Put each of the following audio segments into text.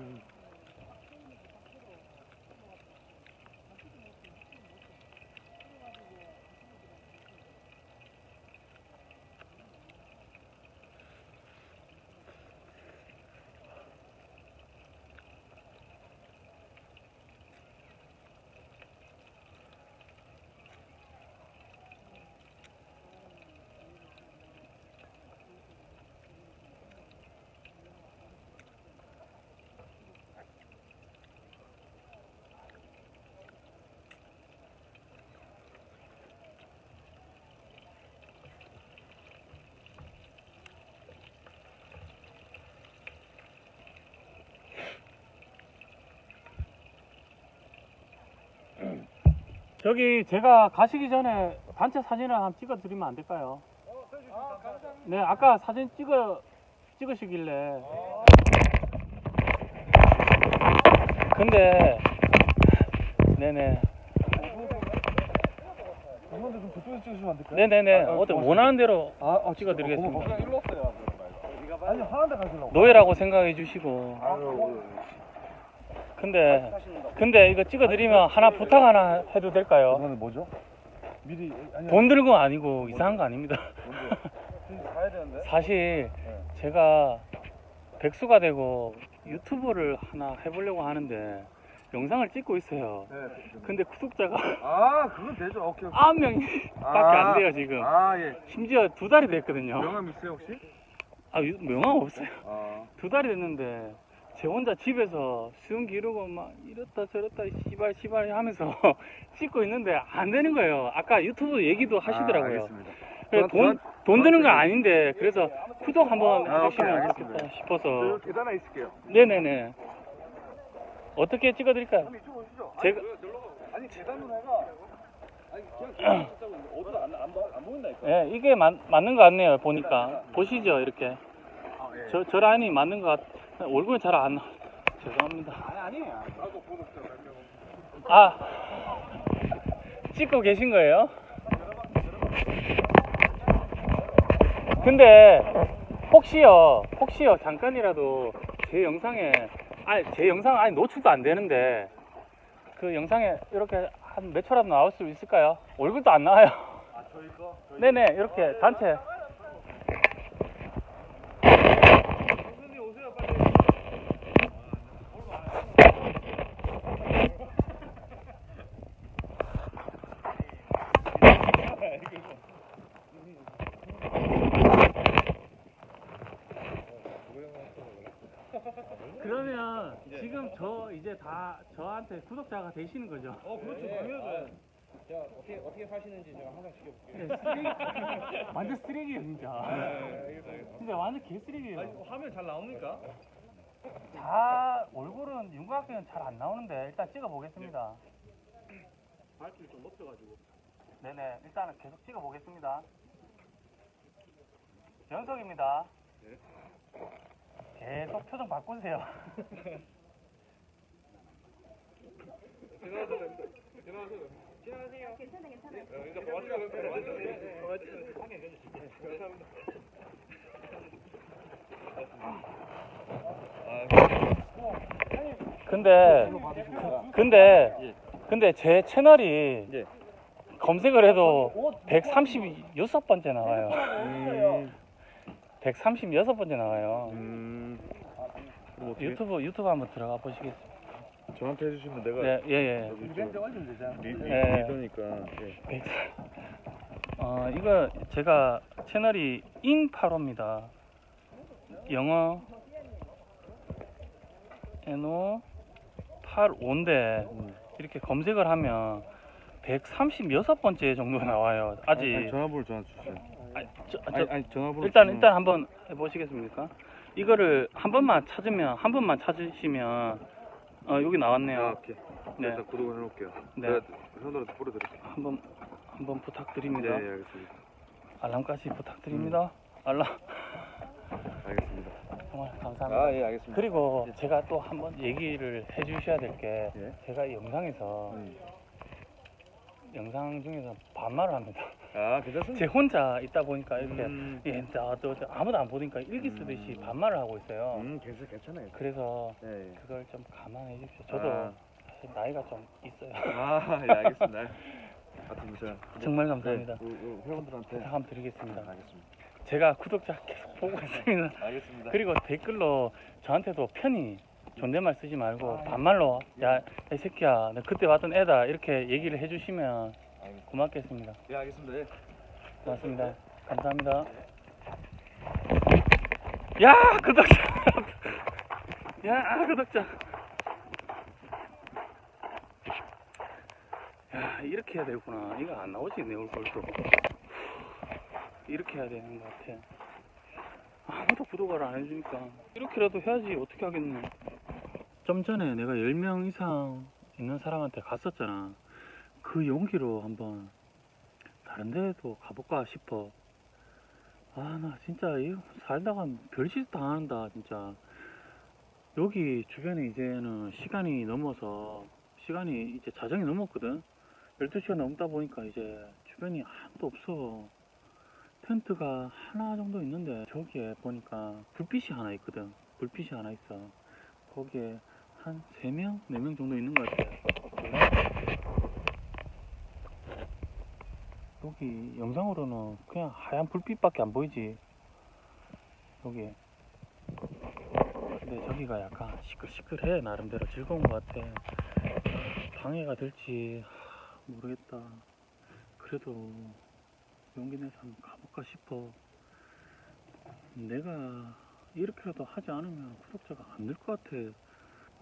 Mm-hmm. 저기 제가 가시기 전에 단체 사진을 한번 찍어 드리면 안 될까요? 네, 아까 사진 찍어 찍으시길래. 근데 네네 이건데 좀 저쪽에서 찍으시면 안 될까요? 네네네 아, 아, 고맙습니다. 원하는 대로 아, 아 찍어드리겠습니다. 그냥 일로 왔어요. 아니 하는데 가시려고. 노예라고 생각해 주시고 아유, 근데 근데 이거 찍어 드리면 하나 부탁 하나 해도 될까요? 이거는 뭐죠? 미리 아니 돈 들은 거 아니고 이상한 거 아닙니다. 가야 되는데. 사실 제가 백수가 되고 유튜브를 하나 해보려고 하는데 영상을 찍고 있어요. 네. 근데 구독자가 아, 그건 되죠. 오케이. 오케이. 9명밖에 안 돼요 지금. 아, 예. 심지어 두 달이 됐거든요. 명함 있어요, 혹시? 아 유- 명함 없어요. 아. 두 달이 됐는데 제 혼자 집에서 수영 기르고 막 이렇다 저렇다 씨발 씨발 하면서 찍고 있는데 안 되는 거예요. 아까 유튜브 얘기도 아, 하시더라고요. 저한- 돈, 돈 드는 건 저한테- 아닌데 그래서 구독 한번 아, 오케이, 해주시면 알겠습니다. 좋겠다 저 싶어서 여기 계단 하나 있을게요. 네네네 어떻게 찍어드릴까요? 오시죠. 제가- 아니, 왜 놀러 가? 아니, 계단으로 해가. 아니, 그냥 계단 안, 안, 보-. 예, 이게 맞, 맞는 것 같네요 보니까 보시죠 이렇게 아, 예. 저, 저 라인이 맞는 것 같... 얼굴이 잘안 나... 죄송합니다 아니, 아니에요. 보냈어요, 몇 명. 아 찍고 계신 거예요? 근데 혹시요 혹시요 잠깐이라도 제 영상에 아니 제 영상 아니 노출도 안 되는데 그 영상에 이렇게 한 몇 초라도 나올 수 있을까요? 얼굴도 안 나와요 아, 저희 거? 저희 네네 이렇게 단체 선생님 오세요, 빨리. 그러면 지금 저 이제 다 저한테 구독자가 되시는 거죠? 어, 그렇죠. 당연하죠. 제가 어떻게 어떻게 사시는지 제가 항상 지켜볼게요. 네, 쓰레기 완전 쓰레기예요 진짜 알겠습니다. 진짜 완전 개쓰레기예요 아니, 화면 잘 나옵니까? 자 얼굴은 윤곽학교는 잘 안 나오는데 일단 찍어 보겠습니다 발길이 좀 높여가지고. 네네 일단은 계속 찍어 보겠습니다 연석입니다 계속 표정 바꾸세요 근데 근데 근데 제 채널이 예. 검색을 해도 136번째 나와요. 음. 136번째 나와요. 음. 그럼 어떻게 유튜브 유튜브 한번 들어가 보시겠어요? 저한테 해주시면 내가 네, 예, 예. 여기 좀 리, 리, 네. 리더니까 예. 100. 어, 이거 제가 채널이 인85입니다. 영어 NO 85인데 음. 이렇게 검색을 하면 136번째 정도 나와요. 아직 아니, 아니, 전화번호 전화 주세요. 아니, 저, 저, 아니, 아니 전화번호 일단 주면- 일단 한번 해보시겠습니까? 이거를 한 번만 찾으면 한 번만 찾으시면 어, 여기 아, 나왔네요. 오케이. 네, 일단 구독을 해놓을게요. 네. 제가 현우한테 보내드릴게요. 한번 한번 네, 부탁드립니다. 예, 알겠습니다. 알람까지 부탁드립니다. 알람 알겠습니다. 정말 감사합니다. 아, 예, 알겠습니다. 그리고 제가 또 한번 얘기를 해주셔야 될 게 예. 제가 이 영상에서 음. 영상 중에서 반말을 합니다. 아 괜찮습니다. 제 혼자 있다 보니까 이렇게 음, 예, 저, 저, 저 아무도 안 보니까 일기 쓰듯이 음. 반말을 하고 있어요. 음 괜찮 괜찮아요. 그래서 네. 그걸 좀 감안해 주십시오. 저도 아. 사실 나이가 좀 있어요. 아, 예, 알겠습니다. 하여튼 제가 정말 감사합니다. 네, 우- 우- 회원들한테 부탁 한번 드리겠습니다. 알겠습니다. 제가 구독자 계속 보고 있습니다. 알겠습니다. 그리고 댓글로 저한테도 편히 존댓말 쓰지 말고. 반말로 야 이 새끼야 너 그때 봤던 애다 이렇게 얘기를 해주시면. 고맙겠습니다. 예, 알겠습니다. 예. 고맙습니다. 감사합니다. 야 구독자 야 구독자 야 이렇게 해야 되구나 이거 안 나오지 내 얼굴도 이렇게 해야 되는 것 같아 아무도 구독을 안 해주니까 이렇게라도 해야지 어떻게 하겠노 좀 전에 내가 10명 이상 있는 사람한테 갔었잖아. 그 용기로 한번 다른 데도 가볼까 싶어. 아 나 진짜 이거 살다가 별짓 당한다 진짜. 여기 주변에 이제는 시간이 넘어서 시간이 이제 자정이 넘었거든. 12시가 넘다 보니까 이제 주변이 아무도 없어. 텐트가 하나 정도 있는데 저기에 보니까 불빛이 하나 있거든. 불빛이 하나 있어. 거기에 한 3명? 4명 정도 있는 것 같아 여기 영상으로는 그냥 하얀 불빛밖에 안 보이지? 여기. 근데 저기가 약간 시끌시끌해. 나름대로 즐거운 것 같아. 방해가 될지 하, 모르겠다. 그래도 용기 내서 한번 가볼까 싶어. 내가 이렇게라도 하지 않으면 구독자가 안 늘 것 같아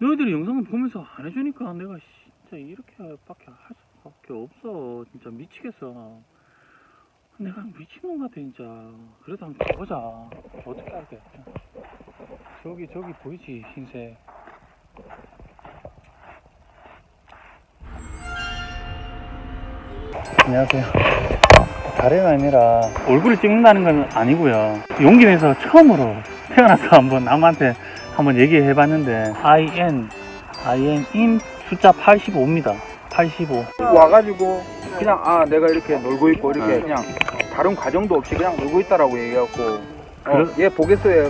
너희들이 영상을 보면서 안 해주니까 내가 진짜 이렇게밖에 할 수밖에 없어. 진짜 미치겠어. 내가 미친놈 같아 진짜. 그래도 한번 가보자. 어떻게 할게. 저기 저기 보이지 흰색. 안녕하세요. 다름이 아니라 얼굴을 찍는다는 건 아니고요. 용기 내서 처음으로 태어나서 한번 남한테 한번 얘기해 봤는데 IN IN 인 숫자 85입니다. 85 와가지고 그냥 아 내가 이렇게 놀고 있고 이렇게 네. 그냥 다른 과정도 없이 그냥 놀고 있다라고 얘기하고. 어, 그러- 얘 보겠어요